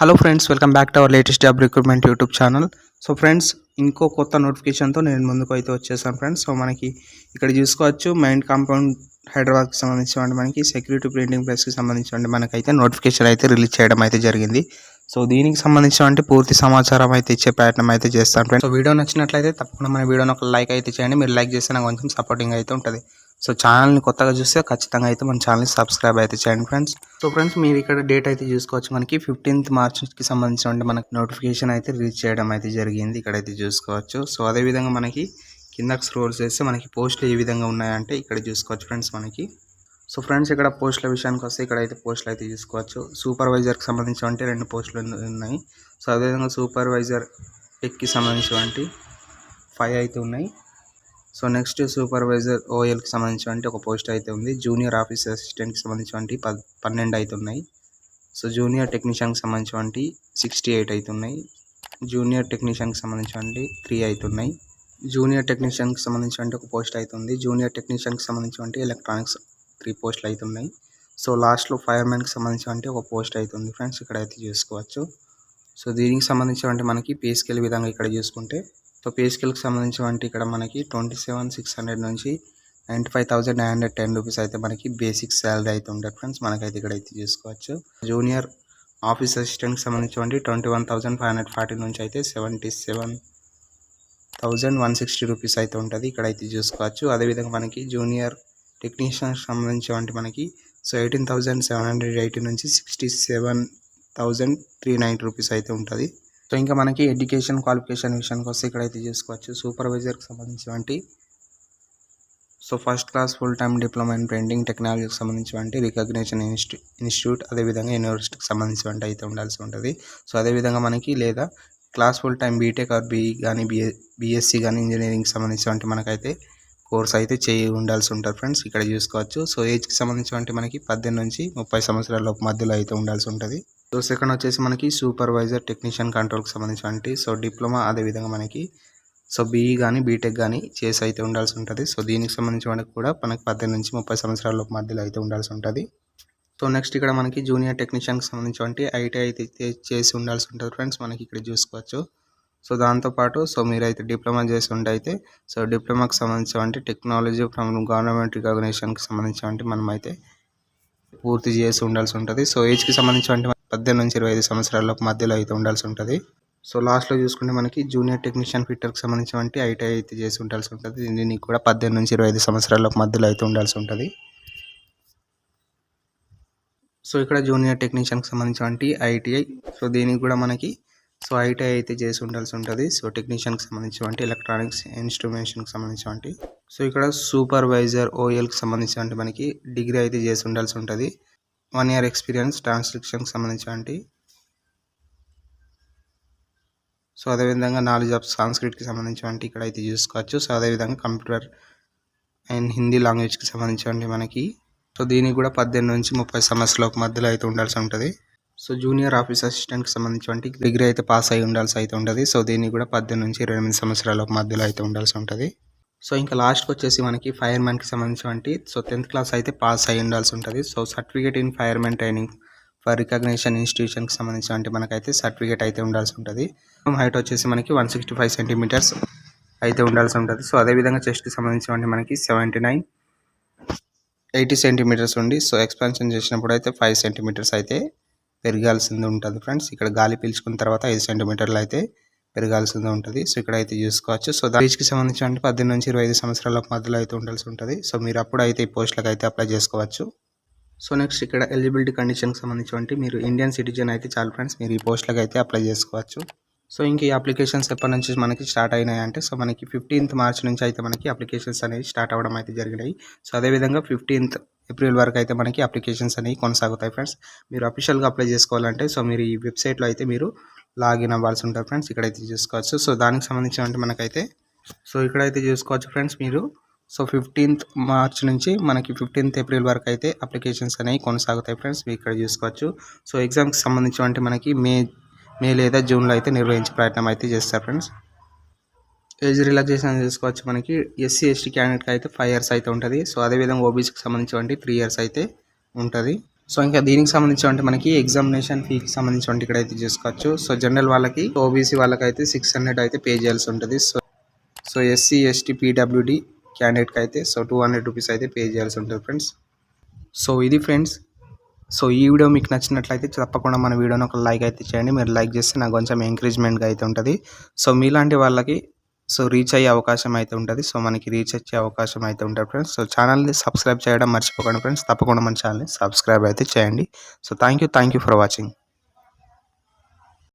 Hello friends welcome back to our latest job recruitment YouTube channel so friends ఇంకో కొత్త నోటిఫికేషన్తో నేను ముందుకు అయితే వచ్చేసాను ఫ్రెండ్స్ సో మనకి ఇక్కడ చూసుకోవచ్చు మైండ్ కాంపౌండ్ హైదరాబాద్కి సంబంధించి మనకి సెక్యూరిటీ ప్రింటింగ్ ప్రెస్కి సంబంధించి మనకైతే నోటిఫికేషన్ అయితే రిలీజ్ చేయడం అయితే జరిగింది. సో దీనికి సంబంధించిన పూర్తి సమాచారం అయితే ఇచ్చే ప్రయత్నం అయితే చేస్తాను ఫ్రెండ్స్ సో వీడియో నచ్చినట్లయితే తప్పకుండా మన వీడియోని ఒక లైక్ అయితే చేయండి. మీరు లైక్ చేస్తే నాకు కొంచెం సపోర్టింగ్ అయితే ఉంటుంది. సో ఛానల్ని కొత్తగా చూస్తే ఖచ్చితంగా అయితే మన ఛానల్ని సబ్స్క్రైబ్ అయితే చేయండి ఫ్రెండ్స్. సో ఫ్రెండ్స్ మీరు ఇక్కడ డేట్ అయితే చూసుకోవచ్చు. మనకి ఫిఫ్టీన్త్ మార్చ్కి సంబంధించిన మనకి నోటిఫికేషన్ అయితే రీచ్ చేయడం అయితే జరిగింది. ఇక్కడైతే చూసుకోవచ్చు. సో అదేవిధంగా మనకి కిందకి స్క్రోల్ చేస్తే మనకి పోస్టులు ఏ విధంగా ఉన్నాయంటే ఇక్కడ చూసుకోవచ్చు ఫ్రెండ్స్ మనకి. సో ఫ్రెండ్స్ ఇక్కడ పోస్టుల విషయానికి వస్తే ఇక్కడ అయితే పోస్టులు అయితే చూసుకోవచ్చు. సూపర్వైజర్కి సంబంధించినటువంటి రెండు పోస్టులు ఉన్నాయి. సో అదేవిధంగా సూపర్వైజర్ టెక్కి సంబంధించినటువంటి ఫైవ్ అయితే ఉన్నాయి. సో నెక్స్ట్ సూపర్వైజర్ ఓఎల్కి సంబంధించి ఒక పోస్ట్ అయితే ఉంది. జూనియర్ ఆఫీస్ అసిస్టెంట్కి సంబంధించి ప పన్నెండు అయితే ఉన్నాయి. సో జూనియర్ టెక్నీషియన్కి సంబంధించి సిక్స్టీ ఎయిట్ అవుతున్నాయి జూనియర్ టెక్నీషియన్కి సంబంధించి త్రీ అవుతున్నాయి జూనియర్ టెక్నీషియన్కి సంబంధించి ఒక పోస్ట్ అయితే ఉంది. జూనియర్ టెక్నీషియన్కి సంబంధించి ఎలక్ట్రానిక్స్ త్రీ పోస్టులు అయితే ఉన్నాయి. సో లాస్ట్లో ఫైర్మెన్కి సంబంధించి ఒక పోస్ట్ అయితే ఉంది ఫ్రెండ్స్. ఇక్కడైతే చూసుకోవచ్చు. సో దీనికి సంబంధించి మనకి పే స్కేల్ విధంగా ఇక్కడ చూసుకుంటే సో పే స్కేల్కి సంబంధించి వంటి ఇక్కడ మనకి ట్వంటీ సెవెన్ సిక్స్ హండ్రెడ్ నుంచి ninety five thousand nine hundred ten rupees అయితే మనకి బేసిక్ శాలరీ అయితే ఉంటుంది ఫ్రెండ్స్. మనకైతే ఇక్కడ అయితే చూసుకోవచ్చు. జూనియర్ ఆఫీస్ అసిస్టెంట్కి సంబంధించి twenty one thousand five hundred forty నుంచి అయితే seventy seven thousand one sixty rupees అయితే ఉంటుంది. ఇక్కడ అయితే చూసుకోవచ్చు. అదేవిధంగా మనకి జూనియర్ టెక్నీషియన్కి సంబంధించి మనకి so eighteen thousand seven hundred eighty నుంచి sixty seven thousand three ninety rupees అయితే ఉంటుంది. సో ఇంకా మనకి ఎడ్యుకేషన్ క్వాలిఫికేషన్ విషయానికి వస్తే ఇక్కడైతే చూసుకోవచ్చు. సూపర్వైజర్కి సంబంధించినటువంటి so first class full time diploma in printing టెక్నాలజీకి సంబంధించినటువంటి రికగ్నేషన్ ఇన్స్టి ఇన్స్టిట్యూట్ అదేవిధంగా యూనివర్సిటీకి సంబంధించినటువంటి అయితే ఉండాల్సి ఉంటుంది. సో అదేవిధంగా మనకి లేదా class full time BTech or BE కానీ బిఏ బీఎస్సీ కానీ ఇంజనీరింగ్కి సంబంధించినటువంటి మనకైతే కోర్స్ అయితే చేయి ఉండాల్సి ఉంటుంది ఫ్రెండ్స్. ఇక్కడ చూసుకోవచ్చు. సో ఏజ్కి సంబంధించినటువంటి మనకి పద్దెనిమిది నుంచి ముప్పై సంవత్సరాల మధ్యలో అయితే ఉండాల్సి ఉంటుంది. సో సెకండ్ వచ్చేసి మనకి సూపర్వైజర్ టెక్నీషియన్ కంట్రోల్కి సంబంధించినటువంటి సో డిప్లొమా అదేవిధంగా మనకి సో బీఈ కానీ బీటెక్ కానీ చేసి అయితే ఉండాల్సి ఉంటుంది. సో దీనికి సంబంధించి మనకు కూడా మనకి పద్దెనిమిది నుంచి ముప్పై సంవత్సరాల మధ్యలో అయితే ఉండాల్సి ఉంటుంది. సో నెక్స్ట్ ఇక్కడ మనకి జూనియర్ టెక్నీషియన్కి సంబంధించి ఐటీ అయితే చేసి ఉండాల్సి ఉంటుంది ఫ్రెండ్స్ మనకి ఇక్కడ చూసుకోవచ్చు. సో దాంతోపాటు సో మీరైతే డిప్లొమా చేసి ఉంటే అయితే సో డిప్లొమాకి సంబంధించి టెక్నాలజీ ఫ్రమ్ గవర్నమెంట్ రికగ్నేషన్కి సంబంధించి మనమైతే పూర్తి చేసి ఉండాల్సి ఉంటుంది. సో ఏజ్కి సంబంధించి పద్దెనిమిది నుంచి ఇరవై ఐదు సంవత్సరాల మధ్యలో అయితే ఉండాల్సి ఉంటుంది. సో లాస్ట్లో చూసుకుంటే మనకి జూనియర్ టెక్నీషియన్ ఫిట్టర్కి సంబంధించిన ఐటీఐ అయితే చేసి ఉండాల్సి ఉంటుంది. దీనికి కూడా పద్దెనిమిది నుంచి ఇరవై ఐదు సంవత్సరాల మధ్యలో అయితే ఉండాల్సి ఉంటుంది. సో ఇక్కడ జూనియర్ టెక్నీషియన్కి సంబంధించినటువంటి ఐటీఐ సో దీనికి కూడా మనకి సో ఐటీఐ అయితే చేసి ఉండాల్సి ఉంటుంది. సో టెక్నీషియన్కి సంబంధించినటువంటి ఎలక్ట్రానిక్స్ ఇన్స్ట్రుమెంషన్కి సంబంధించినటువంటి సో ఇక్కడ సూపర్వైజర్ ఓఎల్కి సంబంధించినటువంటి మనకి డిగ్రీ అయితే చేసి ఉండాల్సి ఉంటుంది. వన్ ఇయర్ ఎక్స్పీరియన్స్ ట్రాన్స్క్రిప్షన్కి సంబంధించి సో అదేవిధంగా నాలెడ్జ్ ఆఫ్ సాంస్క్రిట్కి సంబంధించి ఇక్కడ అయితే చూసుకోవచ్చు. సో అదేవిధంగా కంప్యూటర్ అండ్ హిందీ లాంగ్వేజ్కి సంబంధించి మనకి. సో దీనికి కూడా పద్దెనిమిది నుంచి ముప్పై సంవత్సరాలకు మధ్యలో అయితే ఉండాల్సి ఉంటుంది. సో జూనియర్ ఆఫీస్ అసిస్టెంట్కి సంబంధించి డిగ్రీ అయితే పాస్ అయి ఉండాల్సి అయితే ఉంటుంది. సో దీనికి కూడా పద్దెనిమిది నుంచి ఇరవై ఎనిమిది సంవత్సరాల మధ్యలో అయితే ఉండాల్సి ఉంటుంది. సో ఇంకా లాస్ట్కి వచ్చేసి మనకి ఫైర్మెన్కి సంబంధించినటువంటి సో టెన్త్ క్లాస్ అయితే పాస్ అయి ఉండాల్సి ఉంటుంది. So certificate in firemen training for recognition ఇన్స్టిట్యూషన్కి సంబంధించినటువంటి మనకైతే సర్టిఫికేట్ అయితే ఉండాల్సి ఉంటుంది. హైట్ వచ్చేసి మనకి వన్ సిక్స్టీ ఫైవ్ సెంటీమీటర్స్ అయితే ఉండాల్సి ఉంటుంది. సో అదేవిధంగా చెస్ట్కి సంబంధించినటువంటి మనకి సెవెంటీ నైన్ ఎయిటీ సెంటీమీటర్స్ ఉండి సో ఎక్స్పాన్షన్ చేసినప్పుడు అయితే ఫైవ్ సెంటీమీటర్స్ అయితే పెరగాల్సింది ఉంటుంది ఫ్రెండ్స్. ఇక్కడ గాలి పీల్చుకున్న తర్వాత ఐదు సెంటీమీటర్లు అయితే పెరగాల్సింది ఉంటుంది. సో ఇక్కడ అయితే చూసుకోవచ్చు. సో దానికి సంబంధించి అంటే పద్దెనిమిది నుంచి ఇరవై ఐదు సంవత్సరాల మధ్యలో అయితే ఉండాల్సి ఉంటుంది. సో మీరు అప్పుడు అయితే ఈ పోస్టులకు అయితే అప్లై చేసుకోవచ్చు. సో నెక్స్ట్ ఇక్కడ ఎలిజిబిలిటీ కండిషన్కి సంబంధించి మీరు ఇండియన్ సిటిజన్ అయితే చాలు ఫ్రెండ్స్ మీరు ఈ పోస్టులకు అయితే అప్లై చేసుకోవచ్చు. సో ఇంక ఈ అప్లికేషన్స్ ఎప్పటి నుంచి మనకి స్టార్ట్ అయినాయి అంటే సో మనకి ఫిఫ్టీన్త్ మార్చ్ నుంచి అయితే మనకి అప్లికేషన్స్ అనేవి స్టార్ట్ అవ్వడం అయితే జరిగినాయి. సో అదేవిధంగా ఫిఫ్టీన్త్ ఏప్రిల్ వరకు అయితే మనకి అప్లికేషన్స్ అనేవి కొనసాగుతాయి ఫ్రెండ్స్ మీరు అఫీషియల్గా అప్లై చేసుకోవాలంటే సో మీరు ఈ వెబ్సైట్లో అయితే మీరు లాగిన్ అవ్వాల్సి ఉంటుంది ఫ్రెండ్స్. ఇక్కడైతే చూసుకోవచ్చు సో దానికి సంబంధించి అంటే మనకైతే సో ఇక్కడైతే చూసుకోవచ్చు ఫ్రెండ్స్ మీరు. సో ఫిఫ్టీన్త్ మార్చ్ నుంచి మనకి ఫిఫ్టీన్త్ ఏప్రిల్ వరకు అయితే అప్లికేషన్స్ అనేవి కొనసాగుతాయి ఫ్రెండ్స్. మీరు ఇక్కడ చూసుకోవచ్చు. సో ఎగ్జామ్కి సంబంధించి అంటే మనకి మే మే లేదా జూన్లో అయితే నిర్వహించే ప్రయత్నం అయితే చేస్తారు ఫ్రెండ్స్. ఏజ్ రిలాక్సేషన్ చేసుకోవచ్చు మనకి. ఎస్సీ ఎస్టీ క్యాండిడేట్కి అయితే ఫైవ్ ఇయర్స్ అయితే ఉంటుంది. సో అదేవిధంగా ఓబీసీకి సంబంధించి త్రీ ఇయర్స్ అయితే ఉంటుంది. సో ఇంకా దీనికి సంబంధించి అంటే మనకి ఎగ్జామినేషన్ ఫీకి సంబంధించి ఇక్కడ అయితే చూసుకోవచ్చు. సో జనరల్ వాళ్ళకి ఓబీసీ వాళ్ళకి అయితే సిక్స్ హండ్రెడ్ అయితే పే చేయాల్సి ఉంటుంది. So so SC ST PWD క్యాండిడేట్కి అయితే సో టూ హండ్రెడ్ రూపీస్ అయితే పే చేయాల్సి ఉంటుంది ఫ్రెండ్స్ సో ఇది ఫ్రెండ్స్ సో ఈ వీడియో మీకు నచ్చినట్లయితే తప్పకుండా మన వీడియోని ఒక లైక్ అయితే చేయండి. మీరు లైక్ చేస్తే నాకు కొంచెం ఎంకరేజ్మెంట్గా అయితే ఉంటుంది. సో మీలాంటి వాళ్ళకి సో రీచ్ అయ్యే అవకాశం అయితే ఉంటుంది. సో మనకి రీచ్ వచ్చే అవకాశం అయితే ఉంటుంది ఫ్రెండ్స్ సో ఛానల్ని సబ్స్క్రైబ్ చేయడం మర్చిపోకండి ఫ్రెండ్స్ తప్పకుండా మన ఛానల్ని సబ్స్క్రైబ్ అయితే చేయండి. So thank you thank you for watching